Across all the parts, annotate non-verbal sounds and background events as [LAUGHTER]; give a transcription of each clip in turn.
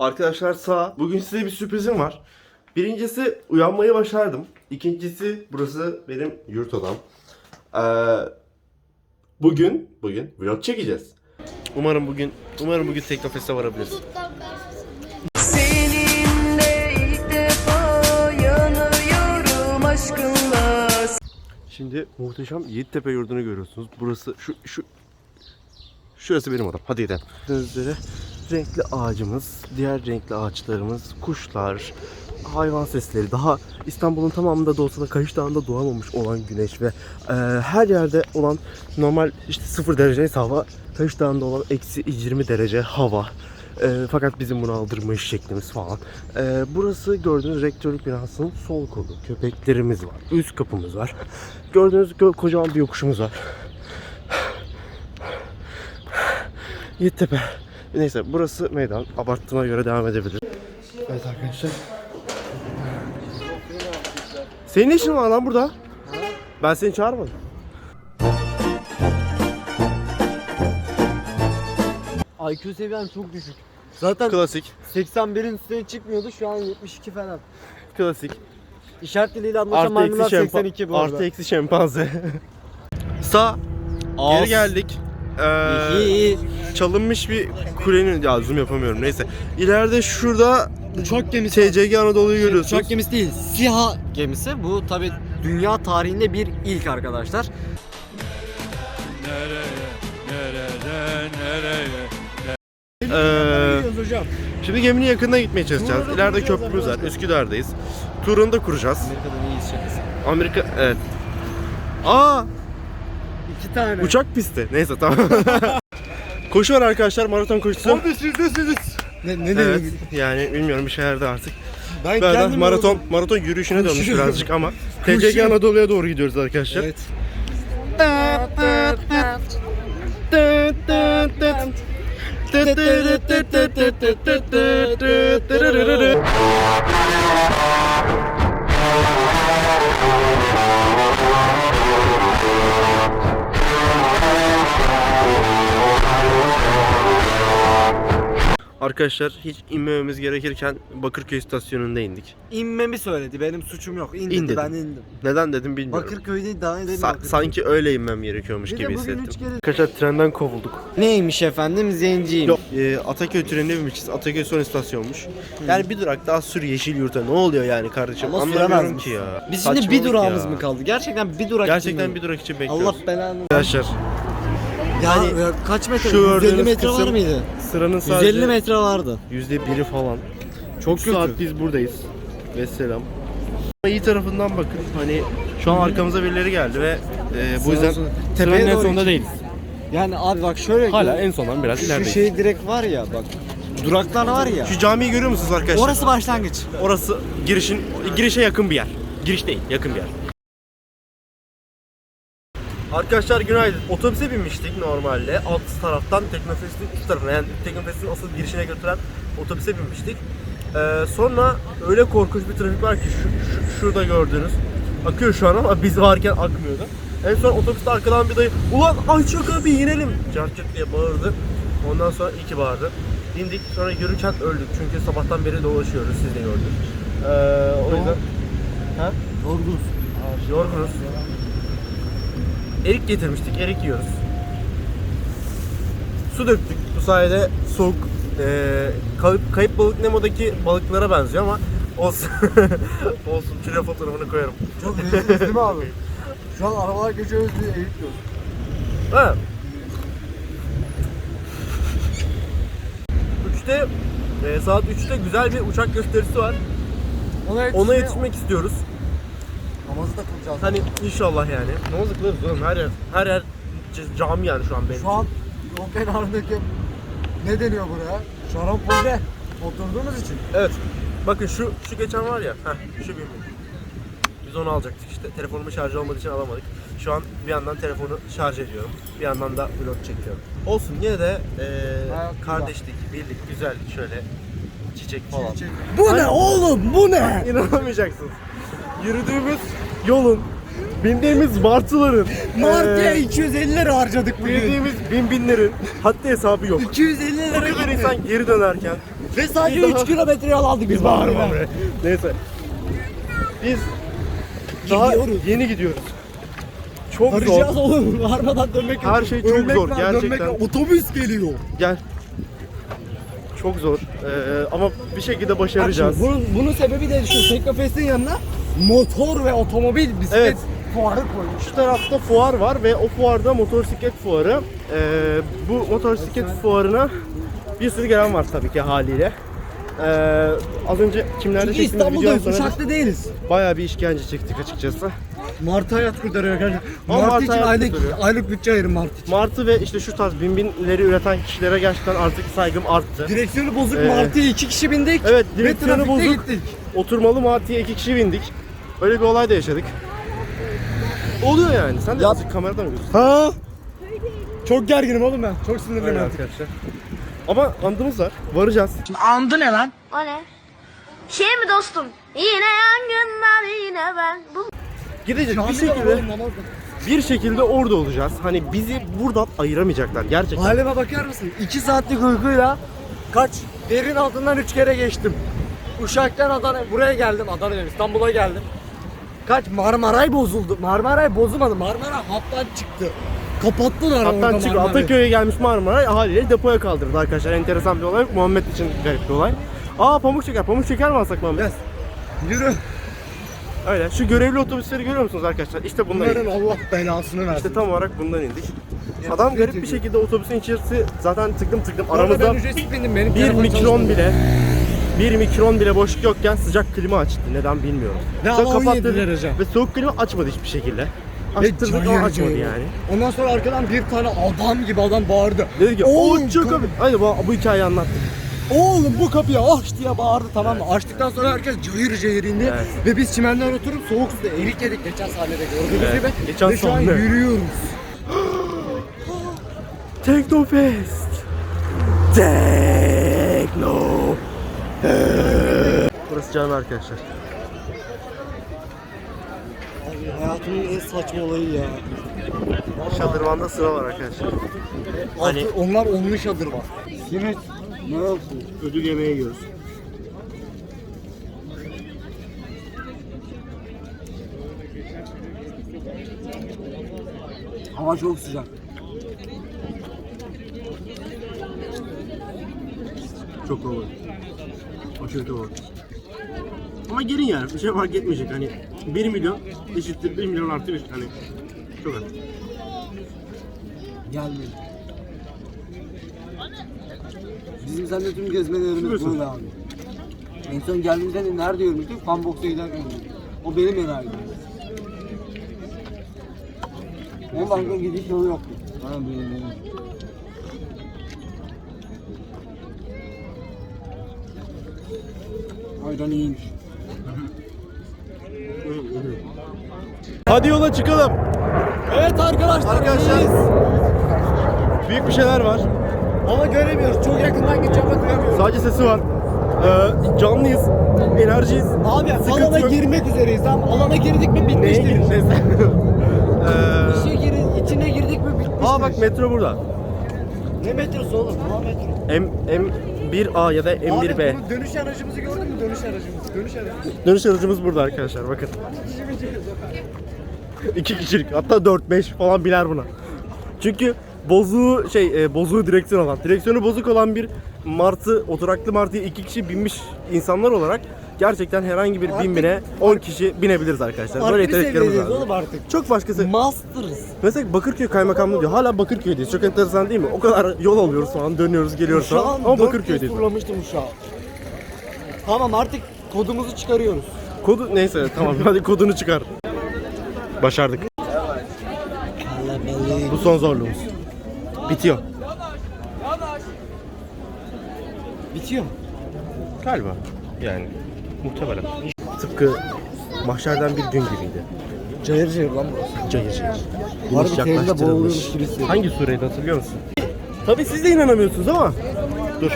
Arkadaşlar sağ. Bugün size bir sürprizim var. Birincisi uyanmayı başardım. İkincisi burası benim yurt odam. Ee, bugün bugün vlog çekeceğiz. Umarım bugün umarım bugün Teknofest'e varabiliriz. Seninle ilk defa yanıyorum aşkınla Şimdi muhteşem Yiğittepe yurdunu görüyorsunuz. Burası şu şu Şurası benim odam. Hadi gidelim. Üzere renkli ağacımız, diğer renkli ağaçlarımız, kuşlar, hayvan sesleri. Daha İstanbul'un tamamında da olsa da Kayış Dağı'nda doğamamış olan güneş ve e, her yerde olan normal işte 0 derece hava, Kayış Dağı'nda olan eksi 20 derece hava. E, fakat bizim bunu aldırmayış şeklimiz falan. E, burası gördüğünüz rektörlük binasının sol kolu. Köpeklerimiz var. Üst kapımız var. Gördüğünüz gö- kocaman bir yokuşumuz var. Yiğittepe. Neyse burası meydan. Abarttığıma göre devam edebilir. Evet arkadaşlar. Senin ne işin var lan burada? Ben seni çağırmadım. IQ seviyem çok düşük. Zaten Klasik. 81'in üstüne çıkmıyordu şu an 72 falan. Klasik. İşaret diliyle anlaşan Artı maymunlar eksi, şempa 82 bu arada. artı eksi şempanze. Sağ. Geri geldik. Ee, çalınmış bir kulenin ya zoom yapamıyorum neyse. İleride şurada Uçak gemisi. TCG Anadolu'yu görüyorsunuz. Uçak gemisi değil. SİHA gemisi. Bu tabi dünya tarihinde bir ilk arkadaşlar. Ee, şimdi geminin yakınına gitmeye çalışacağız. İleride köprümüz var. Üsküdar'dayız. Turunu da kuracağız. Amerika'dan iyiyiz şakası. Amerika evet. Aa İki tane. uçak pisti. Neyse tamam. [LAUGHS] Koşu var arkadaşlar maraton koşusu. Ne, ne Evet yani bilmiyorum bir şeylerde artık. Ben Böyle kendim maraton yoruldum. maraton yürüyüşüne dönmüş birazcık ama [LAUGHS] TCG. Anadolu'ya doğru gidiyoruz arkadaşlar. Evet. [LAUGHS] Arkadaşlar hiç inmememiz gerekirken Bakırköy istasyonunda indik. İnmemi söyledi. Benim suçum yok. İn, İn dedi, ben indim. Neden dedim bilmiyorum. Bakırköy'de daha edelim. Sa- sanki öyle inmem gerekiyormuş Bir de gibi bugün hissettim. üç kere- Arkadaşlar trenden kovulduk. Neymiş efendim? Zenciyim. Yok, e, Ataköy trenine binmişiz. Ataköy son istasyonmuş. Yani bir durak daha sür yeşil yurta. Ne oluyor yani kardeşim? Ama Anlamıyorum ki ya. Biz şimdi bir durağımız ya. mı kaldı? Gerçekten bir durak Gerçekten bir durak için bekliyoruz. Allah belanı. Arkadaşlar Yani Yani kaç metre? şu 150 gördüğünüz metre var kısım mıydı? Sıranın sadece 150 metre vardı. yüzde biri falan. Çok Üç saat biz buradayız. Vesselam. Ama iyi tarafından bakın. Hani şu an arkamıza birileri geldi ve e, bu yüzden trenin en sonunda değiliz. Yani abi bak şöyle Hala en sondan biraz şu ilerideyiz. şey direkt var ya bak. Duraklar var ya. Şu camiyi görüyor musunuz arkadaşlar? Orası başlangıç. Orası girişin girişe yakın bir yer. Giriş değil, yakın bir yer. Arkadaşlar günaydın. Otobüse binmiştik normalde. Alt taraftan Teknofest'in üst tarafına yani Teknofest'in asıl girişine götüren otobüse binmiştik. Ee, sonra öyle korkunç bir trafik var ki şu, şu- şurada gördüğünüz. Akıyor şu an ama biz varken akmıyordu. En son otobüste arkadan bir dayı ulan Ayçak abi inelim carçık diye bağırdı. Ondan sonra iki bağırdı. İndik sonra yürürken öldük çünkü sabahtan beri dolaşıyoruz siz de gördünüz. Ee, o yüzden ha? Yorgunuz. yorgunuz. Erik getirmiştik, erik yiyoruz. Su döktük. Bu sayede soğuk ee, kayıp, kayıp balık Nemo'daki balıklara benziyor ama olsun. [LAUGHS] olsun. Şuraya fotoğrafını koyarım. Çok lezzetli değil mi abi? Şu an arabalar geçiyoruz diye eğit diyoruz. Ha. Üçte e, saat 3'te güzel bir uçak gösterisi var. Ona Ona yetişmek istiyoruz. Namazı da kılacağız. Hani inşallah yani. Namazı kılarız oğlum her yer. Her yer cami yani şu an benim. Şu an yol kenarındaki ne deniyor buraya? Şarampolde oturduğumuz için. Evet. Bakın şu şu geçen var ya. Heh, şu bir Biz onu alacaktık işte. Telefonumu şarj olmadığı için alamadık. Şu an bir yandan telefonu şarj ediyorum. Bir yandan da vlog çekiyorum. Olsun yine de eee, Hayat kardeşlik, birlik, güzel şöyle çiçek falan. Bu ne oğlum bu ne? İnanamayacaksınız. Yürüdüğümüz yolun, bindiğimiz martıların, Martı'ya eee, 250 lira harcadık bugün. bindiğimiz bin binlerin haddi hesabı yok. 250 Bu lira kadar gitti. insan geri dönerken Ve sadece Biz daha- 3 kilometre yol aldık Biz bağırma bre. Neyse. Biz daha Gidiyoruz. yeni gidiyoruz. Çok zor. Varacağız oğlum. [LAUGHS] Varmadan dönmek yok. Her şey çok Ölmek zor, var, gerçekten. dönmek var. Otobüs geliyor. Gel. Çok zor. Ee, ama bir şekilde başaracağız. Bak şimdi bunun, bunun sebebi de şu Teknofest'in yanına motor ve otomobil bisiklet Evet. fuarı koymuş. Şu tarafta fuar var ve o fuarda motosiklet fuarı. Ee, bu motosiklet fuarına bir sürü gelen var tabii ki haliyle. Ee, az önce kimlerde Çünkü çektiğimiz videodan İstanbul'dayız, sonra Uşak'ta değiliz. bayağı bir işkence çektik açıkçası. Martı hayat kurtarıyor gerçekten. Ama Martı Martı için hayat aylık, kurtarıyor. aylık bütçe ayırın Martı için. Martı ve işte şu tarz binbinleri üreten kişilere gerçekten artık saygım arttı. Direksiyonu bozuk Ee, Martı'ya iki kişi bindik. Evet, ve direksiyonu trafikte bozuk. gittik. Oturmalı Martı'ya iki kişi bindik. Öyle bir olay da yaşadık. Oluyor yani. Sen de Yap. azıcık kameradan mı gözüküyorsun? Ha? Çok gerginim oğlum ben. Çok sinirliyim Aynen artık. arkadaşlar. Ama andımız var. Varacağız. Andı ne lan? O ne? Şey mi dostum? Yine yangınlar yine ben. Bu Gideceğiz bir şekilde bir şekilde orada olacağız. Hani bizi buradan ayıramayacaklar gerçekten. Halime bakar mısın? 2 saatlik uykuyla kaç? Derin altından 3 kere geçtim. Uşak'tan Adana buraya geldim. Adana dedim, İstanbul'a geldim. Kaç Marmaray bozuldu. Marmaray bozulmadı. Marmaray hattan çıktı. Kapattılar Hattan orada çık Marmaray'ı. Ataköy'e gelmiş Marmaray haliyle depoya kaldırdı arkadaşlar. Enteresan bir olay. Muhammed için garip bir olay. Aa pamuk şeker. Pamuk şeker mi alsak Muhammed? Yes. Yürü. Öyle. Şu görevli otobüsleri görüyor musunuz arkadaşlar? İşte bunlar. Bunların Allah belasını versin. İşte tam olarak bundan indik. Adam garip bir şekilde otobüsün içerisi zaten tıklım tıklım Aramızda aramızda ben ücretsiz bindim. Benim bir mikron bile bir mikron bile boşluk yokken sıcak klima açtı. Neden bilmiyorum. Sonra ama 17 kapattı. Ve soğuk klima açmadı hiçbir şekilde. Ve Açtırdık ama açmadı yani. Ondan sonra arkadan bir tane adam gibi adam bağırdı. Dedi ki o çok abi. Hayır bu, bu hikayeyi anlattık. Oğlum bu kapıyı aç diye bağırdı tamam mı? Açtıktan sonra herkes cayır cayır indi. Evet. Ve biz çimenden oturup soğuk suda erik yedik geçen sahnede gördüğünüz Evet, gibi. geçen Ve şu an sahne. yürüyoruz. [GASPS] Teknofest. Tekno. Burası cami arkadaşlar. Abi hayatımın en saçma olayı ya. Şadırvanda sıra var arkadaşlar. Hani onlar onlu şadır var. Ne olsun? Ödül yemeği yiyoruz. Hava çok sıcak. Çok kalabalık. Aşırı kalabalık. Ama gelin yani bir şey fark etmeyecek hani 1 milyon eşittir 1 milyon artı 1 hani çok az. Gelmeyin. Bizim seninle tüm gezmelerimiz Biliyorsun. böyle abi. En son geldiğimizde de nerede görmüştük? Funbox'a giderken görmüştük. O benim enerjim. 10 dakika gidiş yolu yoktu. Bana benim benim. Aydan iyiymiş. Hadi yola çıkalım. Evet arkadaşlar. Arkadaşlar. Büyük bir şeyler var. Ama göremiyoruz. Çok yakından gideceğim ama duyamıyoruz. Sadece sesi var. Ee, canlıyız. Enerjiyiz. Abi Sıkıntı alana yok. girmek üzereyiz. Tamam alana girdik mi Neye bitmiştir. gireceğiz? [LAUGHS] [LAUGHS] ee, İşe girin, içine girdik mi bitmiştir. aa bak metro burada. Ne metrosu oğlum? Ne metro? M, M1A ya da M1B. Abi bunun dönüş aracımızı gördün mü? Dönüş aracımızı. Dönüş aracımızı. Dönüş aracımız burada arkadaşlar bakın. İki kişilik hatta 4-5 falan biner buna. Çünkü bozuğu şey e, bozuğu direksiyon olan, direksiyonu bozuk olan bir martı, oturaklı martıya iki kişi binmiş insanlar olarak gerçekten herhangi bir bin bine 10 kişi binebiliriz arkadaşlar. Böyle Farklı bir yeteneklerimiz seviyedeyiz var. oğlum artık. Çok başkası. Master'ız. Mesela Bakırköy Kaymakamlığı diyor. Hala Bakırköy'deyiz. Çok enteresan değil mi? O kadar yol alıyoruz falan, dönüyoruz, geliyoruz Şu falan. an Ama dört kez Bakırköy'deyiz. turlamıştım. Tamam artık kodumuzu çıkarıyoruz. Kodu neyse tamam [LAUGHS] hadi kodunu çıkar. Başardık. Bu son zorluğumuz. Bitiyor. Bitiyor. Galiba. Yani muhtemelen. Tıpkı mahşerden bir gün gibiydi. Cayır cayır lan burası. Cayır cayır. Harbi Güneş teyze yaklaştırılmış. boğuluyormuş gibi hissediyorum. Hangi sureydi hatırlıyor musun? Tabii siz de inanamıyorsunuz ama. Dur.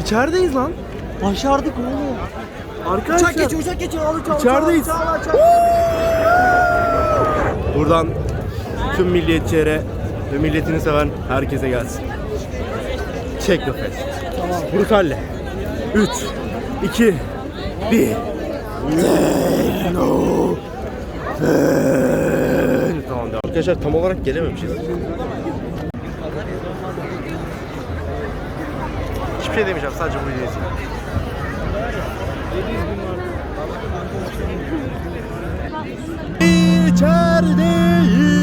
İçerideyiz lan. Başardık oğlum. Arkadaşlar. Uçak geçiyor, uçak geçiyor. Al uçağı, İçerideyiz. uçağı, uçağı, uçağı. Buradan tüm milliyetçilere ve milletini seven herkese gelsin. Teknofest. Brutalle. 3, 2, 1. Tamam devam. Arkadaşlar tam olarak gelememişiz. Hiçbir şey demeyeceğim sadece bu videoyu. İçerideyiz.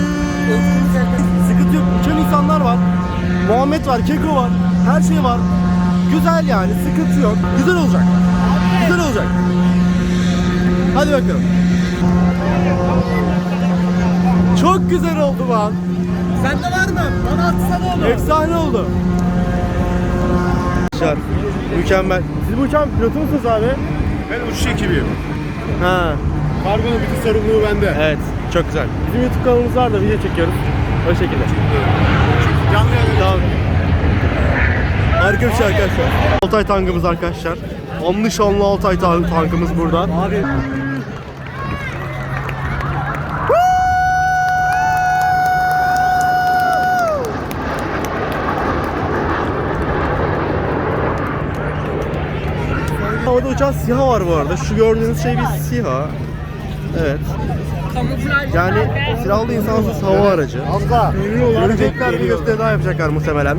Sıkıntı yok. Uçan insanlar var. Muhammed var, Keko var. Her şey var. Güzel yani. Sıkıntı yok. Güzel olacak. Güzel olacak. Hadi bakalım. Çok güzel oldu lan. Sende var mı? Bana atsana onu. Efsane oldu. Arkadaşlar mükemmel. Siz bu uçağın pilotu musunuz abi? Ben uçuş ekibiyim. Ha. Kargonun bütün sorumluluğu bende. Evet. Çok güzel. Bizim YouTube kanalımız var da video çekiyoruz. O şekilde. Canlı yayın. Tamam. Bir şey arkadaşlar. Altay tankımız arkadaşlar. Anlı şanlı Altay tan- tankımız burada. Abi Havada uçan SİHA var bu arada. Şu gördüğünüz şey bir SİHA. Evet. Yani silahlı insansız hava aracı. abla. Görecekler bir gösteri daha yapacaklar muhtemelen.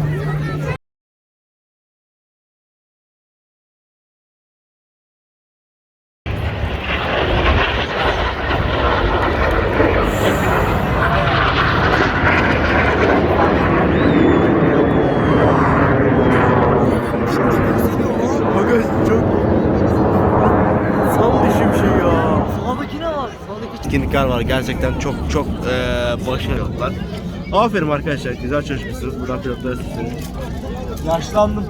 Aga çok Sam dışı bir şey ya. Sağdaki ne var? Etkinlikler var. Gerçekten çok çok eee başarılılar. Aferin arkadaşlar. Güzel çalışmışsınız. Buradan pilotlara sesleniyorum. yaşlandım.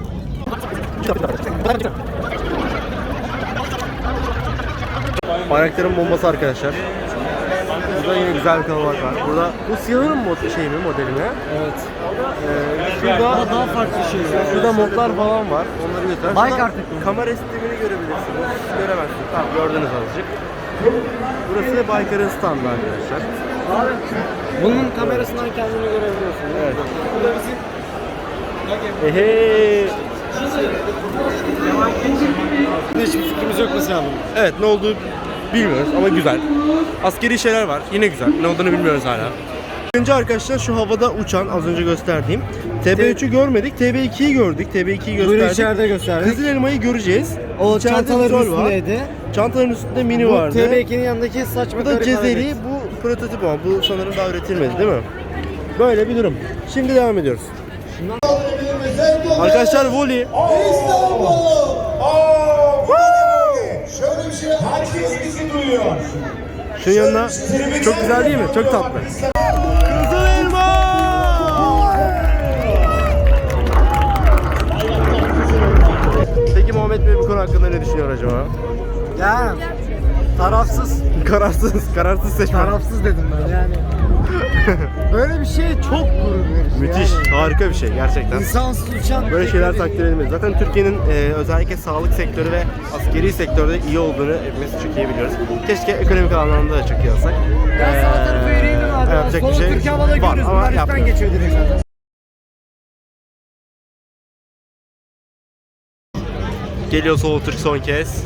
Bayrakların bombası arkadaşlar. Burada yine güzel bir kalabalık var. Burada bu siyahın mod şey mi modeli mi? Evet. Ee, şurada Daha, daha farklı şey. şurada modlar falan var. Onları göster. Şurada artık. Kamera sistemini görebilirsiniz. Göremezsiniz. Tamam gördünüz azıcık. Burası da Baykar'ın standı arkadaşlar. Bunun kamerasından kendini görebiliyorsun. Evet. Bu da bizim Ehe. hiçbir fikrimiz yok mesela bunun. Evet ne olduğu bilmiyoruz ama güzel. Askeri şeyler var. Yine güzel. Ne olduğunu bilmiyoruz hala. Önce arkadaşlar şu havada uçan az önce gösterdiğim TB3'ü görmedik. TB2'yi gördük. TB2'yi Buyurun gösterdik. içeride gösterdik. Kızıl elmayı göreceğiz. O İçeride çantaların troll var. üstündeydi. Çantaların üstünde mini Bu vardı. TB2'nin yanındaki saçma Bu da garip Cezeri, hareket. bu prototip ama bu sanırım daha üretilmedi değil mi? Böyle bir durum. Şimdi devam ediyoruz. Arkadaşlar volley. Şöyle bir şey herkes bizi duyuyor. Şunun yanına çok güzel değil mi? Çok tatlı. Acaba? Ya tarafsız. Kararsız, kararsız seçmen. Tarafsız dedim ben yani. [LAUGHS] Böyle bir şey çok gurur verici. Müthiş, Yani. harika bir şey gerçekten. İnsansız uçan Böyle şeyler takdir edilmeli. Zaten Türkiye'nin e, özellikle sağlık sektörü ve askeri sektörde iyi olduğunu hepimiz çok iyi biliyoruz. Keşke ekonomik anlamda da çok iyi olsak. Ben sağ tarafı vereyim abi? yapacak bir şey Türkiye havada var görüyoruz. ama Bunlar geçiyor direkt zaten. Geliyor Solo Türk son kez.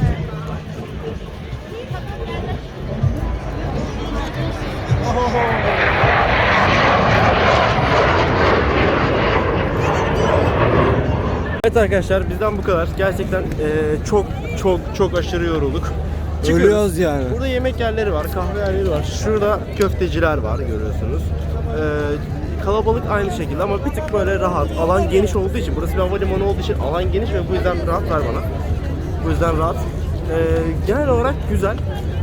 Evet arkadaşlar bizden bu kadar. Gerçekten e, çok çok çok aşırı yorulduk. Çıkıyoruz. Ölüyoruz yani. Burada yemek yerleri var, kahve yerleri var. Şurada köfteciler var görüyorsunuz. Ee, kalabalık aynı şekilde ama bir tık böyle rahat. Alan geniş olduğu için, burası bir havalimanı olduğu için alan geniş ve bu yüzden rahat var bana. Bu yüzden rahat. Ee, genel olarak güzel.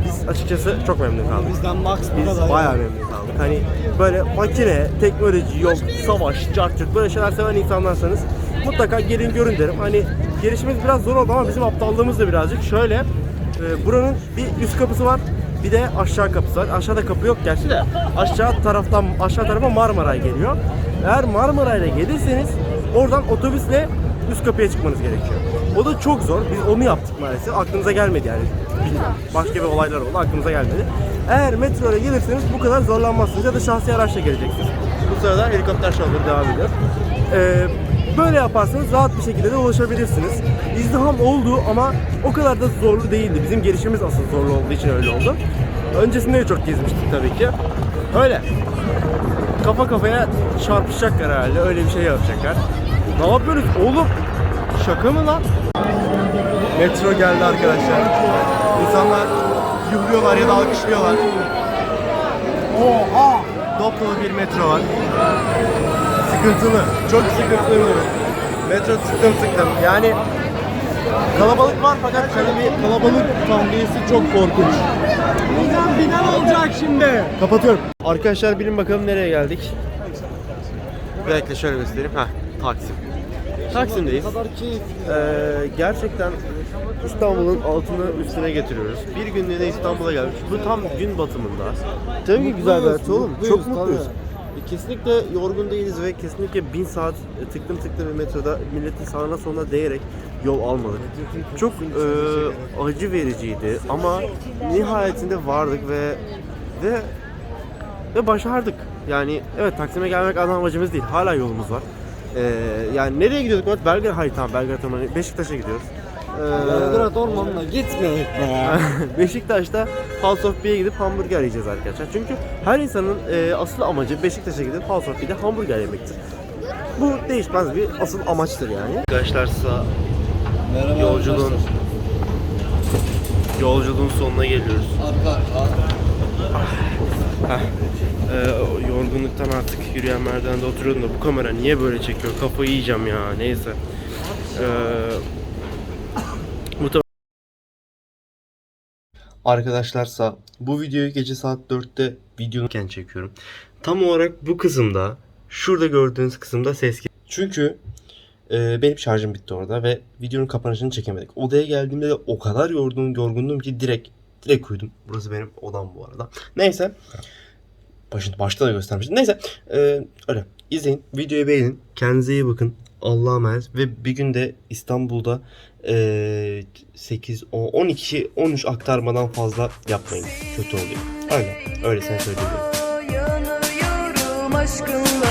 Biz açıkçası çok memnun kaldık. Bizden max bu Biz bayağı memnun kaldık. Hani böyle makine, teknoloji, yok, savaş, cartçuk böyle şeyler seven insanlarsanız mutlaka gelin görün derim. Hani gelişimiz biraz zor oldu ama bizim aptallığımız da birazcık. Şöyle e, buranın bir üst kapısı var. Bir de aşağı kapısı var. Aşağıda kapı yok gerçi de. Aşağı taraftan aşağı tarafa Marmaray geliyor. Eğer Marmaray'la gelirseniz oradan otobüsle üst kapıya çıkmanız gerekiyor. O da çok zor. Biz onu yaptık maalesef. Aklımıza gelmedi yani. Başka bir olaylar oldu. Aklımıza gelmedi. Eğer metro ile gelirseniz bu kadar zorlanmazsınız ya da şahsi araçla geleceksiniz. Bu sırada helikopter şovları devam ediyor. Ee, Böyle yaparsanız rahat bir şekilde de ulaşabilirsiniz. İzdiham oldu ama o kadar da zorlu değildi. Bizim gelişimiz asıl zorlu olduğu için öyle oldu. Öncesinde de çok gezmiştik tabii ki. Öyle. Kafa kafaya çarpışacaklar herhalde. Öyle bir şey yapacaklar. Ne yapıyoruz oğlum? Şaka mı lan? Metro geldi arkadaşlar. İnsanlar yuhluyorlar ya da alkışlıyorlar. Oha! Dop dolu bir metro var. Sıkıntılı. Çok sıkıntılı. Metro tıklım tıklım. Yani kalabalık var fakat kalabalık, kalabalık tahliyesi çok korkunç. Binen binen olacak şimdi. Kapatıyorum. Arkadaşlar bilin bakalım nereye geldik. Belki şöyle göstereyim. Heh, Taksim. Taksim'deyiz. Ee, gerçekten İstanbul'un altını üstüne getiriyoruz. Bir günlüğüne İstanbul'a geldik. Bu tam gün batımında. Tabii ki güzel bir oğlum. Çok mutluyuz. Kesinlikle yorgun değiliz ve kesinlikle bin saat e, tıklım tıklım bir metroda milletin sağına soluna değerek yol almadık. Çok e, acı vericiydi ama nihayetinde vardık ve ve ve başardık. Yani evet Taksim'e gelmek ana amacımız değil. Hala yolumuz var. Ee, yani nereye gidiyorduk? Belgrad, hayır tamam Belgrad. Beşiktaş'a gidiyoruz. Ee, Belgrad Ormanı'na gitmedik be. [LAUGHS] Beşiktaş'ta House of B'ye gidip hamburger yiyeceğiz arkadaşlar. Çünkü her insanın e, asıl amacı Beşiktaş'a gidip House of B'de hamburger yemektir. Bu değişmez bir asıl amaçtır yani. Arkadaşlar sağ yolculuğun yolculuğun sonuna geliyoruz. Heh, e, yorgunluktan artık yürüyen merdivende oturuyordum da bu kamera niye böyle çekiyor? Kafayı yiyeceğim ya. Neyse. Eee bu ta- Arkadaşlarsa bu videoyu gece saat 4'te videonuken çekiyorum. Tam olarak bu kısımda şurada gördüğünüz kısımda ses. Çünkü e, benim şarjım bitti orada ve videonun kapanışını çekemedik. Odaya geldiğimde de o kadar yorgun, yorgundum ki direkt direkt uyudum. Burası benim odam bu arada. Neyse. Başında, başta da göstermiştim. Neyse. e, öyle. İzleyin. Videoyu beğenin. Kendinize iyi bakın. Allah'a emanet. Ve bir gün de İstanbul'da 8, 10, 12, 13 aktarmadan fazla yapmayın. Kötü oluyor. Öyle. Öyle sen söyleyeyim. Yanıyorum aşkınla